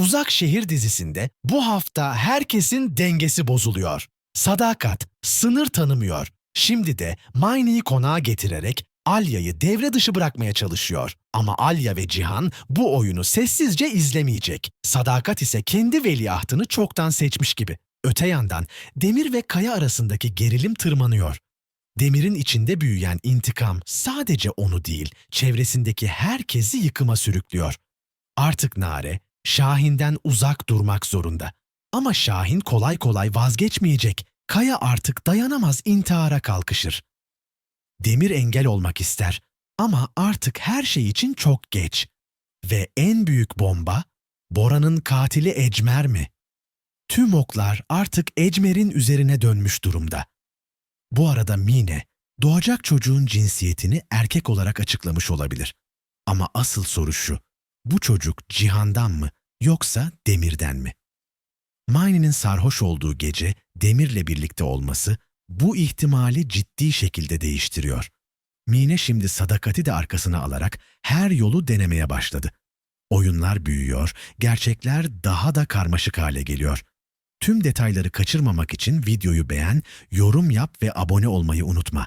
Uzak Şehir dizisinde bu hafta herkesin dengesi bozuluyor. Sadakat sınır tanımıyor. Şimdi de Mayne'yi konağa getirerek Alya'yı devre dışı bırakmaya çalışıyor. Ama Alya ve Cihan bu oyunu sessizce izlemeyecek. Sadakat ise kendi veliahtını çoktan seçmiş gibi. Öte yandan Demir ve Kaya arasındaki gerilim tırmanıyor. Demir'in içinde büyüyen intikam sadece onu değil, çevresindeki herkesi yıkıma sürüklüyor. Artık Nare, Şahin'den uzak durmak zorunda. Ama Şahin kolay kolay vazgeçmeyecek. Kaya artık dayanamaz intihara kalkışır. Demir engel olmak ister ama artık her şey için çok geç. Ve en büyük bomba, Bora'nın katili Ecmer mi? Tüm oklar artık Ecmer'in üzerine dönmüş durumda. Bu arada Mine, doğacak çocuğun cinsiyetini erkek olarak açıklamış olabilir. Ama asıl soru şu, bu çocuk Cihan'dan mı yoksa Demir'den mi? Mine'nin sarhoş olduğu gece Demir'le birlikte olması bu ihtimali ciddi şekilde değiştiriyor. Mine şimdi sadakati de arkasına alarak her yolu denemeye başladı. Oyunlar büyüyor, gerçekler daha da karmaşık hale geliyor. Tüm detayları kaçırmamak için videoyu beğen, yorum yap ve abone olmayı unutma.